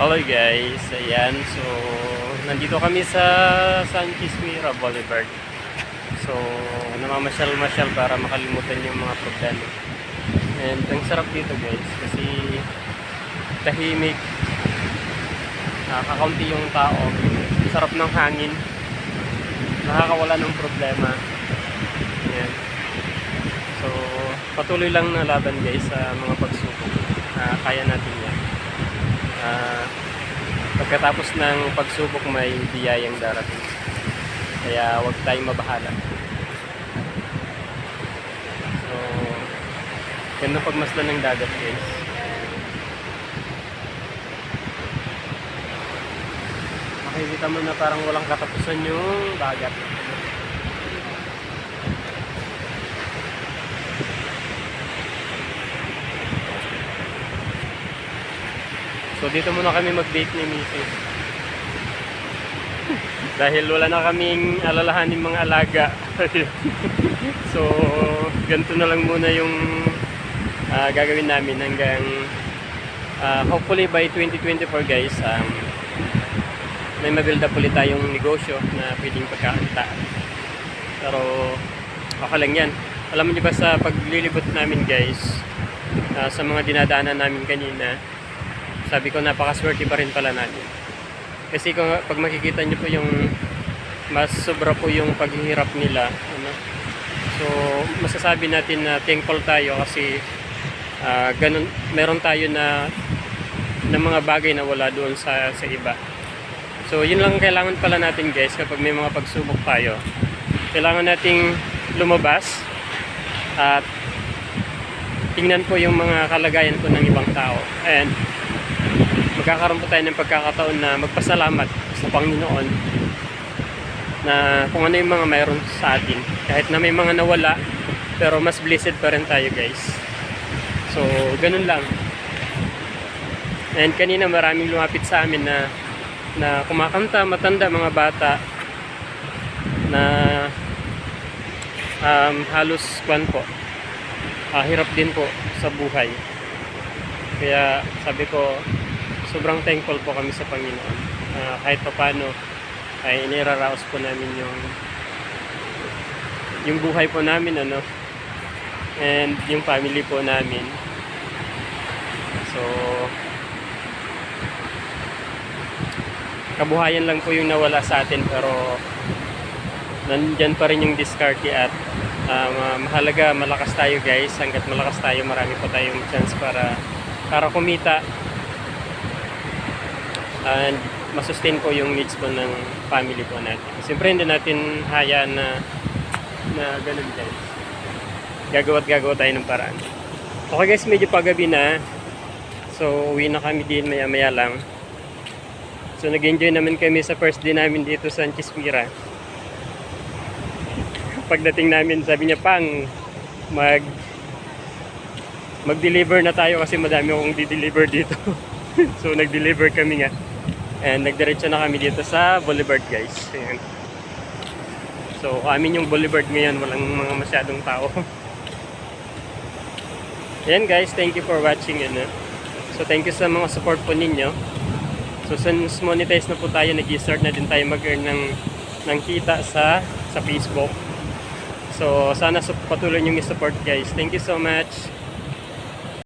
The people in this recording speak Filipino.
Hello guys, ayan, so nandito kami sa San Quisquira Boulevard. So, namamasyal-masyal para makalimutan yung mga problema. And ang sarap dito guys, kasi tahimik, nakakaunti yung tao, sarap ng hangin, nakakawala ng problema. Ayan. So, patuloy lang na laban guys sa mga pagsubok. Ah, kaya natin yan. Pagkatapos ng pagsubok may biyayang darating. Kaya huwag tayong mabahala. So, ganda pagmasdan ng dagat guys. Makikita mo na parang walang katapusan yung dagat. So dito muna kami mag-date ni Mrs. Dahil wala na kaming alalahanin mga alaga. so ganito na lang muna yung ah, gagawin namin hanggang ah, hopefully by 2024 guys um, may mabuild up ulit tayong negosyo na pwedeng pagkakita. Pero okay lang yan. Alam niyo ba sa paglilibot namin guys, ah, sa mga dinadaanan namin kanina, sabi ko napakaswerte pa rin pala natin. Kasi kung pag makikita niyo po yung mas sobra po yung paghihirap nila, ano? So, masasabi natin na thankful tayo kasi ah, ganun meron tayo na na mga bagay na wala doon sa sa iba. So, yun lang kailangan pala natin guys kapag may mga pagsubok tayo. Kailangan nating lumabas at tingnan po yung mga kalagayan po ng ibang tao. And magkakaroon po tayo ng pagkakataon na magpasalamat sa Panginoon na kung ano yung mga mayroon sa atin. Kahit na may mga nawala, pero mas blessed pa rin tayo guys. So, ganun lang. And kanina maraming lumapit sa amin na na kumakanta, matanda, mga bata na um, halos kwan po ah, hirap din po sa buhay kaya sabi ko sobrang thankful po kami sa Panginoon. Ah, kahit pa paano ay iniraraos po namin yung yung buhay po namin ano? And yung family po namin. So kabuhayan lang po yung nawala sa atin pero nandyan pa rin yung discarte at ma- mahalaga malakas tayo guys. Hanggat malakas tayo marami pa tayong chance para para kumita and masustain po yung needs po ng family po natin siyempre hindi natin hayaan na na ganun guys gagawa at gagawa tayo ng paraan okay guys medyo pagabi na so uwi na kami din maya maya lang So nag-enjoy naman kami sa first day namin dito sa Chisquira. Pagdating namin, sabi niya, Pang, mag mag-deliver na tayo kasi madami akong di-deliver dito. so nag-deliver kami nga. And nagdiretso na kami dito sa Boulevard guys. Ayan. So amin yung Boulevard ngayon, walang mga masyadong tao. Ayan guys, thank you for watching. Ano. So thank you sa mga support po ninyo. So since monetize na po tayo, nag-start na din tayo mag-earn ng, ng kita sa, sa Facebook. So sana patuloy nyo i-support guys. Thank you so much.